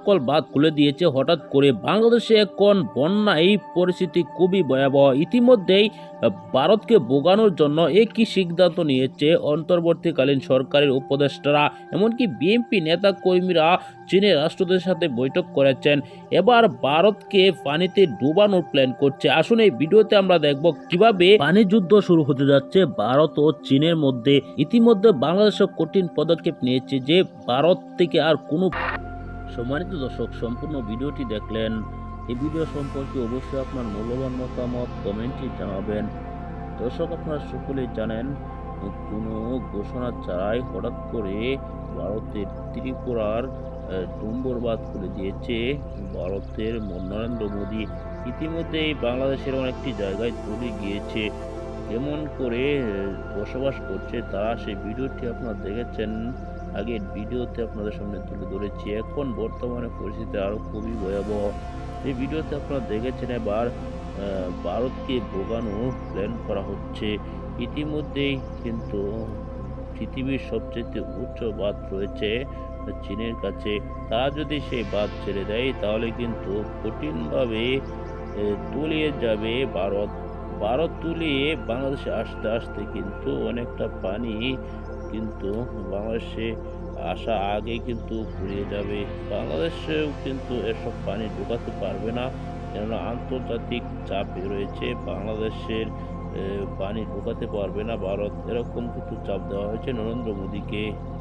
সকল বাদ খুলে দিয়েছে। হঠাৎ করে বাংলাদেশে এখন বন্যা। এই পরিস্থিতি খুবই ভয়াবহ। ইতিমধ্যেই ভারতকে বোগানোর জন্য একই সিদ্ধান্ত নিয়েছে অন্তর্বর্তীকালীন সরকারের উপদেষ্টারা। এমনকি বিএনপি নেতা কর্মীরা চীনের রাষ্ট্রদের সাথে বৈঠক করেছেন। এবার ভারতকে পানিতে ডুবানোর প্ল্যান করছে। আসুন এই ভিডিওতে আমরা দেখব কীভাবে পানি যুদ্ধ শুরু হতে যাচ্ছে ভারত ও চীনের মধ্যে। ইতিমধ্যে বাংলাদেশও কঠিন পদক্ষেপ নিয়েছে যে ভারত থেকে আর কোনো সম্মানিত দর্শক, সম্পূর্ণ ভিডিওটি দেখলেন। এই ভিডিও সম্পর্কে অবশ্যই আপনার মূল্যবান মতামত কমেন্টে জানাবেন। দর্শক, আপনারা সকলেই জানেন, কোনো ঘোষণা ছাড়াই হঠাৎ করে ভারতের ত্রিপুরার ডুম্বরবাদ খুলে দিয়েছে। ভারতের নরেন্দ্র মোদী ইতিমধ্যেই বাংলাদেশের অনেকটি জায়গায় চলে গিয়েছে। কেমন করে বসবাস করছে তারা, সেই ভিডিওটি আপনারা দেখেছেন। আগের ভিডিওতে আপনাদের সামনে তুলে ধরেছি, এখন বর্তমানে পরিস্থিতি আরও খুবই ভয়াবহ। এই ভিডিওতে আপনারা দেখেছেন এবার ভারতকে ভোগানোর প্ল্যান করা হচ্ছে। ইতিমধ্যেই কিন্তু পৃথিবীর সবচেয়ে উচ্চ বাঁধ রয়েছে চীনের কাছে। তারা যদি সেই বাঁধ ছেড়ে দেয়, তাহলে কিন্তু কঠিনভাবে তলিয়ে যাবে ভারত। ভারত তুলিয়ে বাংলাদেশে আসতে আসতে কিন্তু অনেকটা পানি কিন্তু বাংলাদেশে আসা আগে কিন্তু ফুরিয়ে যাবে। বাংলাদেশেও কিন্তু এসব পানি ঢোকাতে পারবে না, কেননা আন্তর্জাতিক চাপ রয়েছে বাংলাদেশের পানি ঢোকাতে পারবে না ভারত। এরকম কিছু চাপ দেওয়া হয়েছে নরেন্দ্র মোদীকে।